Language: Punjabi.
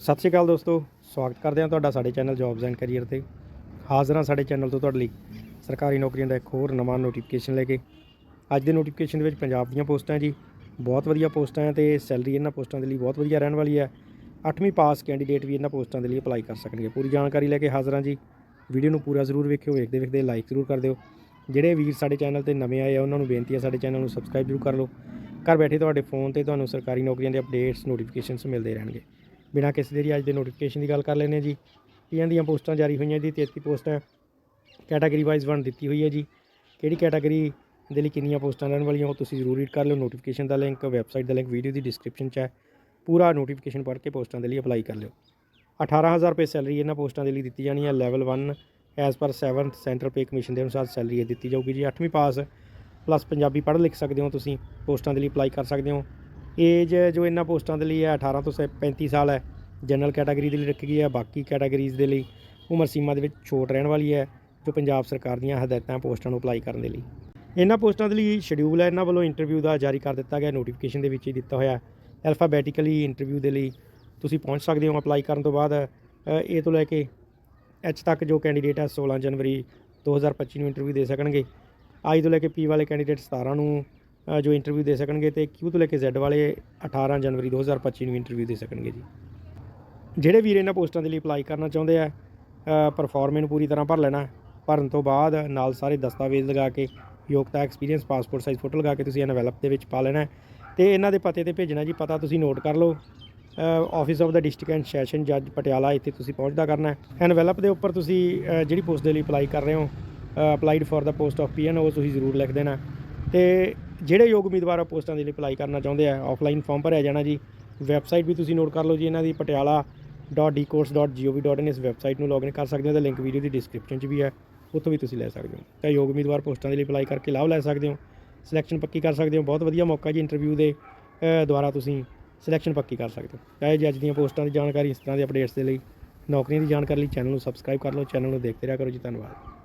ਸਤਿ ਸ਼੍ਰੀ ਅਕਾਲ ਦੋਸਤੋ, ਸਵਾਗਤ ਕਰਦੇ ਹਾਂ ਤੁਹਾਡਾ ਸਾਡੇ ਚੈਨਲ ਜੌਬਸ ਐਂਡ ਕੈਰੀਅਰ ਤੇ। ਹਾਜ਼ਰ ਹਾਂ ਸਾਡੇ ਚੈਨਲ ਤੋਂ ਤੁਹਾਡੇ ਲਈ ਸਰਕਾਰੀ ਨੌਕਰੀਆਂ ਦਾ ਇੱਕ ਹੋਰ ਨਵਾਂ ਨੋਟੀਫਿਕੇਸ਼ਨ ਲੈ ਕੇ। ਅੱਜ ਦੇ ਨੋਟੀਫਿਕੇਸ਼ਨ ਦੇ ਵਿੱਚ ਪੰਜਾਬ ਦੀਆਂ ਪੋਸਟਾਂ ਜੀ, ਬਹੁਤ ਵਧੀਆ ਪੋਸਟਾਂ ਹੈ ਤੇ ਸੈਲਰੀ ਇਹਨਾਂ ਪੋਸਟਾਂ ਦੇ ਲਈ ਬਹੁਤ ਵਧੀਆ ਰਹਿਣ ਵਾਲੀ ਹੈ। 8ਵੀਂ ਪਾਸ ਕੈਂਡੀਡੇਟ ਵੀ ਇਹਨਾਂ ਪੋਸਟਾਂ ਦੇ ਲਈ ਅਪਲਾਈ ਕਰ ਸਕਣਗੇ। ਪੂਰੀ ਜਾਣਕਾਰੀ ਲੈ ਕੇ ਹਾਜ਼ਰ ਹਾਂ ਜੀ। ਵੀਡੀਓ ਨੂੰ ਪੂਰਾ ਜ਼ਰੂਰ ਵੇਖਿਓ, ਵੇਖਦੇ ਵੇਖਦੇ ਲਾਈਕ ਜ਼ਰੂਰ ਕਰ ਦਿਓ। ਜਿਹੜੇ ਵੀਰ ਸਾਡੇ ਚੈਨਲ ਤੇ ਨਵੇਂ ਆਏ ਆ, ਉਹਨਾਂ ਨੂੰ ਬੇਨਤੀ ਹੈ ਸਾਡੇ ਚੈਨਲ ਨੂੰ ਸਬਸਕ੍ਰਾਈਬ ਜ਼ਰੂਰ ਕਰ ਲਓ। ਘਰ ਬੈਠੇ ਤੁਹਾਡੇ ਫੋਨ ਤੇ ਤੁਹਾਨੂੰ ਸਰਕਾਰੀ ਨੌਕਰੀਆਂ ਦੇ ਅਪਡੇਟਸ ਨੋਟੀਫਿਕੇਸ਼ਨਸ ਮਿਲਦੇ ਰਹਿਣਗੇ। ਬਿਨਾਂ ਕਿਸੇ ਦੇਰੀ ਅੱਜ ਦੇ ਨੋਟੀਫਿਕੇਸ਼ਨ ਦੀ ਗੱਲ ਕਰ ਲੈਂਦੇ ਹਾਂ ਜੀ। ਪੀਐਨ ਦੀਆਂ ਪੋਸਟਾਂ ਜਾਰੀ ਹੋਈਆਂ ਜੀ 33 ਪੋਸਟਾਂ ਕੈਟਾਗਰੀ ਵਾਈਜ਼ ਵੰਡ ਦਿੱਤੀ ਹੋਈ ਹੈ ਜੀ। ਕਿਹੜੀ ਕੈਟਾਗਰੀ ਦੇ ਲਈ ਕਿੰਨੀਆਂ ਪੋਸਟਾਂ ਰਹਿਣ ਵਾਲੀਆਂ ਉਹ ਤੁਸੀਂ ਜ਼ਰੂਰ ਰੀਡ ਕਰ ਲਿਓ। ਨੋਟੀਫਿਕੇਸ਼ਨ ਦਾ ਲਿੰਕ ਵੈਬਸਾਈਟ ਦਾ ਲਿੰਕ ਵੀਡੀਓ ਦੀ ਡਿਸਕ੍ਰਿਪਸ਼ਨ 'ਚ ਹੈ। ਪੂਰਾ ਨੋਟੀਫਿਕੇਸ਼ਨ ਪੜ੍ਹ ਕੇ ਪੋਸਟਾਂ ਦੇ ਲਈ ਅਪਲਾਈ ਕਰ ਲਿਓ। 18000 ਰੁਪਏ ਸੈਲਰੀ ਇਹਨਾਂ ਪੋਸਟਾਂ ਦੇ ਲਈ ਦਿੱਤੀ ਜਾਣੀ ਹੈ। Level 1 as per 7th central pay commission ਦੇ ਅਨੁਸਾਰ ਸੈਲਰੀ ਇਹ ਦਿੱਤੀ ਜਾਊਗੀ ਜੀ। 8ਵੀਂ ਪਾਸ ਪਲੱਸ ਪੰਜਾਬੀ ਪੜ੍ਹ ਲਿਖ ਸਕਦੇ ਹੋ ਤੁਸੀਂ। ਪੋਸਟਾਂ ਦੇ ਲਈ ਅਪਲਾਈ ਕਰ ਸਕਦੇ ਹੋ। ਏਜ ਜੋ ਇਹਨਾਂ ਪੋਸਟਾਂ ਦੇ ਲਈ ਹੈ 18 ਤੋਂ ਸ- 35 ਸਾਲ ਹੈ ਜਨਰਲ ਕੈਟਾਗਰੀ ਦੇ ਲਈ ਰੱਖੀ ਗਈ ਹੈ, ਬਾਕੀ ਕੈਟਾਗਰੀਜ਼ ਦੇ ਲਈ ਉਮਰ ਸੀਮਾ ਦੇ ਵਿੱਚ ਛੋਟ ਰਹਿਣ ਵਾਲੀ ਹੈ, ਜੋ ਪੰਜਾਬ ਸਰਕਾਰ ਦੀਆਂ ਹਦਾਇਤਾਂ ਪੋਸਟਾਂ ਨੂੰ ਅਪਲਾਈ ਕਰਨ ਦੇ ਲਈ। ਇਹਨਾਂ ਪੋਸਟਾਂ ਦੇ ਲਈ ਸ਼ਡਿਊਲ ਹੈ, ਇਹਨਾਂ ਵੱਲੋਂ ਇੰਟਰਵਿਊ ਦਾ ਜਾਰੀ ਕਰ ਦਿੱਤਾ ਗਿਆ ਨੋਟੀਫਿਕੇਸ਼ਨ ਦੇ ਵਿੱਚ ਹੀ ਦਿੱਤਾ ਹੋਇਆ ਐਲਫਾਬੈਟਿਕਲੀ ਇੰਟਰਵਿਊ ਦੇ ਲਈ ਤੁਸੀਂ ਪਹੁੰਚ ਸਕਦੇ ਹੋ ਅਪਲਾਈ ਕਰਨ ਤੋਂ ਬਾਅਦ। ਇਹ ਤੋਂ ਲੈ ਕੇ ਐਚ ਤੱਕ ਜੋ ਕੈਂਡੀਡੇਟ ਹੈ 16 ਜਨਵਰੀ 2025 ਨੂੰ ਇੰਟਰਵਿਊ ਦੇ ਸਕਣਗੇ। ਆਈ ਤੋਂ ਲੈ ਕੇ ਪੀ ਵਾਲੇ ਕੈਂਡੀਡੇਟ 17 ਨੂੰ ਜੋ ਇੰਟਰਵਿਊ ਦੇ ਸਕਣਗੇ ਤੇ ਕਿਊ ਤੋਂ ਲੈ ਕੇ ਜ਼ੈਡ ਵਾਲੇ 18 ਜਨਵਰੀ 2025 ਨੂੰ ਇੰਟਰਵਿਊ ਦੇ ਸਕਣਗੇ ਜੀ। ਜਿਹੜੇ ਵੀਰ ਇਹਨਾਂ ਪੋਸਟਾਂ ਦੇ ਲਈ ਅਪਲਾਈ ਕਰਨਾ ਚਾਹੁੰਦੇ ਆ ਪਰਫਾਰਮੇ ਨੂੰ ਪੂਰੀ ਤਰ੍ਹਾਂ ਭਰ ਲੈਣਾ, ਭਰਨ ਤੋਂ ਬਾਅਦ ਨਾਲ ਸਾਰੇ ਦਸਤਾਵੇਜ਼ ਲਗਾ ਕੇ, ਯੋਗਤਾ ਐਕਸਪੀਰੀਅੰਸ ਪਾਸਪੋਰਟ ਸਾਈਜ਼ ਫੋਟੋ ਲਗਾ ਕੇ ਤੁਸੀਂ ਐਨਵੈਲਪ ਦੇ ਵਿੱਚ ਪਾ ਲੈਣਾ। ਹੈ ਤੇ ਇਹਨਾਂ ਦੇ ਪਤੇ ਤੇ ਭੇਜਣਾ ਜੀ, ਪਤਾ ਤੁਸੀਂ ਨੋਟ ਕਰ ਲਓ। Office of the district and session ਜੱਜ ਪਟਿਆਲਾ ਇੱਥੇ ਤੁਸੀਂ ਪਹੁੰਚਦਾ ਕਰਨਾ। ਐਨਵੈਲਪ ਦੇ ਉੱਪਰ ਤੁਸੀਂ ਜਿਹੜੀ ਪੋਸਟ ਦੇ ਲਈ ਅਪਲਾਈ ਕਰ ਰਹੇ ਹੋ applied for the post of PN ਉਹ ਤੁਸੀਂ ਜ਼ਰੂਰ ਲਿਖ ਦੇਣਾ। ਤੇ ਜਿਹੜੇ ਯੋਗ ਉਮੀਦਵਾਰ ਆ, ਪੋਸਟਾਂ ਦੇ ਲਈ ਅਪਲਾਈ ਕਰਨਾ ਚਾਹੁੰਦੇ ਆ ਆਫਲਾਈਨ ਫਾਰਮ ਭਰਿਆ ਜਾਣਾ ਜੀ। ਵੈਬਸਾਈਟ ਵੀ ਤੁਸੀਂ ਨੋਟ ਕਰ ਲਓ ਜੀ, ਇਹਨਾਂ ਦੀ ਪਟਿਆਲਾ.dcourse.gov.in ਇਸ ਵੈਬਸਾਈਟ ਨੂੰ ਲੌਗਇਨ ਕਰ ਸਕਦੇ ਹੋ ਤੇ ਲਿੰਕ ਵੀਡੀਓ ਦੀ ਡਿਸਕ੍ਰਿਪਸ਼ਨ 'ਚ ਵੀ ਹੈ, ਉੱਥੋਂ ਵੀ ਤੁਸੀਂ ਲੈ ਸਕਦੇ ਹੋ। ਤਾਂ ਯੋਗ ਉਮੀਦਵਾਰ ਪੋਸਟਾਂ ਦੇ ਲਈ ਅਪਲਾਈ ਕਰਕੇ ਲਾਭ ਲੈ ਸਕਦੇ ਹੋ ਸਿਲੈਕਸ਼ਨ ਪੱਕੀ ਕਰ ਸਕਦੇ ਹੋ, ਬਹੁਤ ਵਧੀਆ ਮੌਕਾ ਜੀ ਇੰਟਰਵਿਊ ਦੇ ਦੁਆਰਾ ਤੁਸੀਂ ਸਿਲੈਕਸ਼ਨ ਪੱਕੀ ਕਰ ਸਕਦੇ ਹੋ। ਚਾਹੇ ਜੀ ਅੱਜ ਦੀਆਂ ਪੋਸਟਾਂ ਦੀ ਜਾਣਕਾਰੀ, ਇਸ ਤਰ੍ਹਾਂ ਦੇ ਅਪਡੇਟਸ ਦੇ ਲਈ ਨੌਕਰੀਆਂ ਦੀ ਜਾਣਕਾਰੀ ਲਈ ਚੈਨਲ ਨੂੰ ਸਬਸਕ੍ਰਾਈਬ ਕਰ ਲਓ ਚੈਨਲ ਨੂੰ ਦੇਖਦੇ ਰਿਹਾ ਕਰੋ ਜੀ, ਧੰਨਵਾਦ।